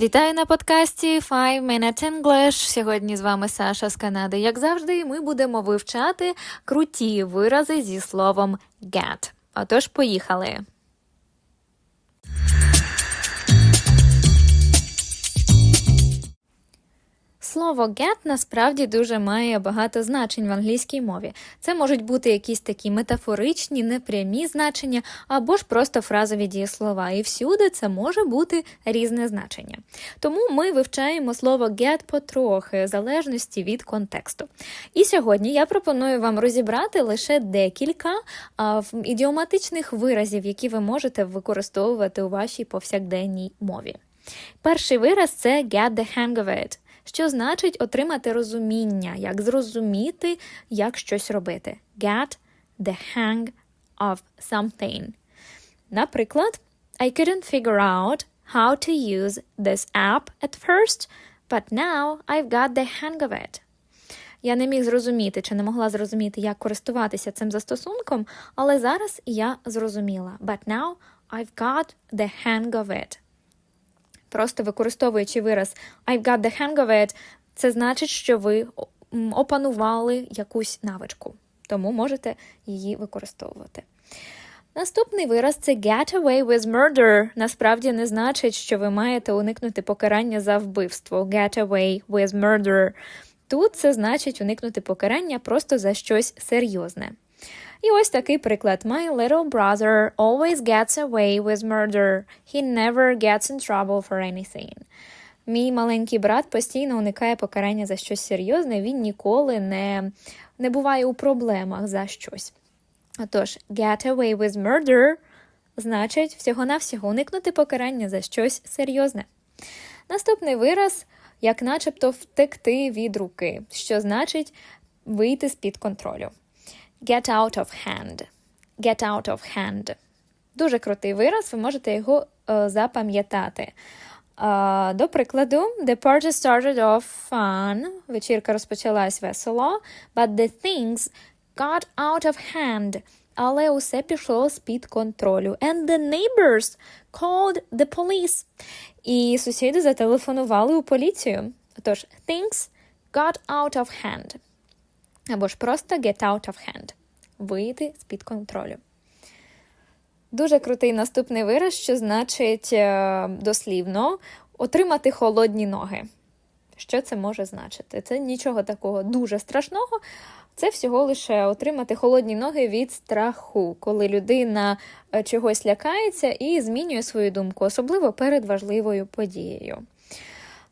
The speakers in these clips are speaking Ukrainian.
Вітаю на подкасті Five Minute English. Сьогодні з вами Саша з Канади. Як завжди, ми будемо вивчати круті вирази зі словом get. Отож, поїхали. Слово get насправді дуже має багато значень в англійській мові. Це можуть бути якісь такі метафоричні, непрямі значення або ж просто фразові дієслова. І всюди це може бути різне значення. Тому ми вивчаємо слово get потрохи, в залежності від контексту. І сьогодні я пропоную вам розібрати лише декілька а, ідіоматичних виразів, які ви можете використовувати у вашій повсякденній мові. Перший вираз це get the hang of it, що значить отримати розуміння, як зрозуміти, як щось робити. Get the hang of something. Наприклад, I couldn't figure out how to use this app at first, but now I've got the hang of it. Я не міг зрозуміти чи не могла зрозуміти, як користуватися цим застосунком, але зараз я зрозуміла. But now I've got the hang of it. Просто використовуючи вираз I've got the hang of it, це значить, що ви опанували якусь навичку, тому можете її використовувати. Наступний вираз це get away with murder. Насправді не значить, що ви маєте уникнути покарання за вбивство. Get away with murder. Тут це значить уникнути покарання просто за щось серйозне. І ось такий приклад. My little brother always gets away with murder. He never gets in trouble for anything. Мій маленький брат постійно уникає покарання за щось серйозне, він ніколи не, не буває у проблемах за щось. Отож, get away with murder значить всього-навсього уникнути покарання за щось серйозне. Наступний вираз як начебто втекти від руки, що значить вийти з-під контролю. Get out of hand. Get out of hand. Дуже крутий вираз, ви можете його е, запам'ятати. Е, до прикладу, the party started off fun. Вечірка розпочалась весело, but the things got out of hand. Але усе пішло з-під контролю. And the neighbors called the police. І сусіди зателефонували у поліцію. Тож, things got out of hand. Або ж просто get out of hand. Вийти з-під контролю. Дуже крутий наступний вираз, що значить е, дослівно отримати холодні ноги. Що це може значити? Це нічого такого дуже страшного. Це всього лише отримати холодні ноги від страху, коли людина е, чогось лякається і змінює свою думку, особливо перед важливою подією.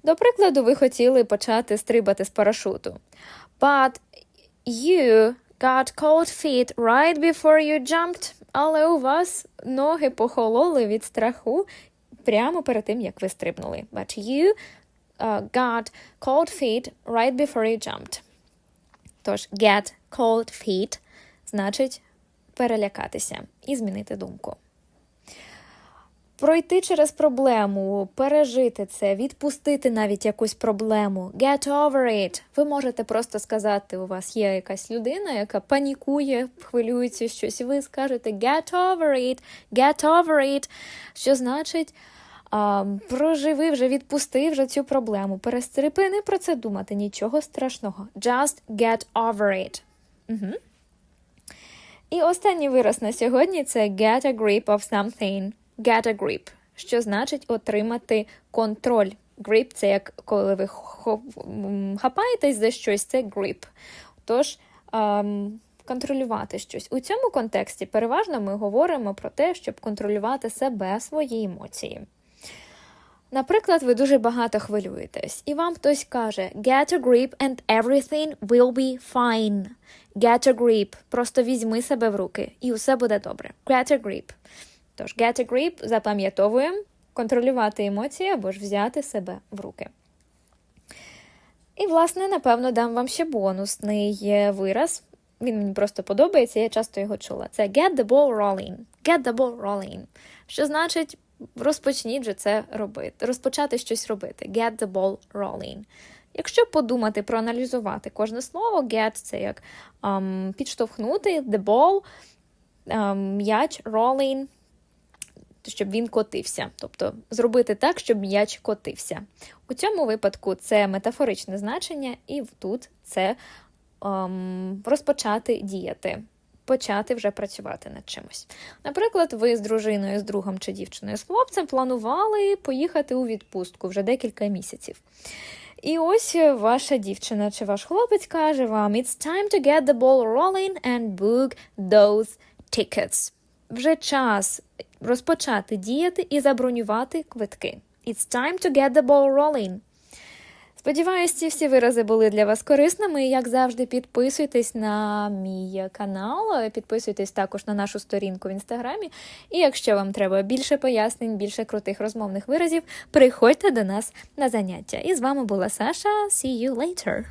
До прикладу, ви хотіли почати стрибати з парашуту. But you got cold feet right before you jumped. Але у вас ноги похололи від страху прямо перед тим, як ви стрибнули. But you uh, got cold feet right before you jumped. Тож get cold feet значить перелякатися і змінити думку. Пройти через проблему, пережити це, відпустити навіть якусь проблему. Get over it. Ви можете просто сказати, у вас є якась людина, яка панікує, хвилюється щось, і ви скажете get over it, get over it, що значить а, проживи вже, відпусти вже цю проблему, перестрипини про це думати, нічого страшного. Just get over it. Угу. І останній вираз на сьогодні це get a grip of something. Get a grip, що значить отримати контроль. Grip – це як коли ви хапаєтесь за щось, це grip. Тож ем, контролювати щось. У цьому контексті переважно ми говоримо про те, щоб контролювати себе, свої емоції. Наприклад, ви дуже багато хвилюєтесь, і вам хтось каже Get a grip and everything will be fine. Get a grip. Просто візьми себе в руки, і усе буде добре. Get a grip. Тож, get a grip запам'ятовуємо, контролювати емоції або ж взяти себе в руки. І, власне, напевно, дам вам ще бонусний е, вираз. Він мені просто подобається, я часто його чула. Це get the ball rolling. Get the ball rolling. Що значить розпочніть же це робити, розпочати щось робити. Get the ball rolling. Якщо подумати, проаналізувати кожне слово, get це як ем, підштовхнути, the ball, ем, м'яч, rolling, щоб він котився. Тобто зробити так, щоб м'яч котився. У цьому випадку це метафоричне значення, і тут це ем, розпочати діяти. Почати вже працювати над чимось. Наприклад, ви з дружиною, з другом чи дівчиною, з хлопцем планували поїхати у відпустку вже декілька місяців. І ось ваша дівчина чи ваш хлопець каже вам: It's time to get the ball rolling and book those tickets. Вже час розпочати діяти і забронювати квитки. It's time to get the ball rolling. Сподіваюсь, ці всі вирази були для вас корисними. Як завжди, підписуйтесь на мій канал, підписуйтесь також на нашу сторінку в інстаграмі. І якщо вам треба більше пояснень, більше крутих розмовних виразів, приходьте до нас на заняття. І з вами була Саша. See you later!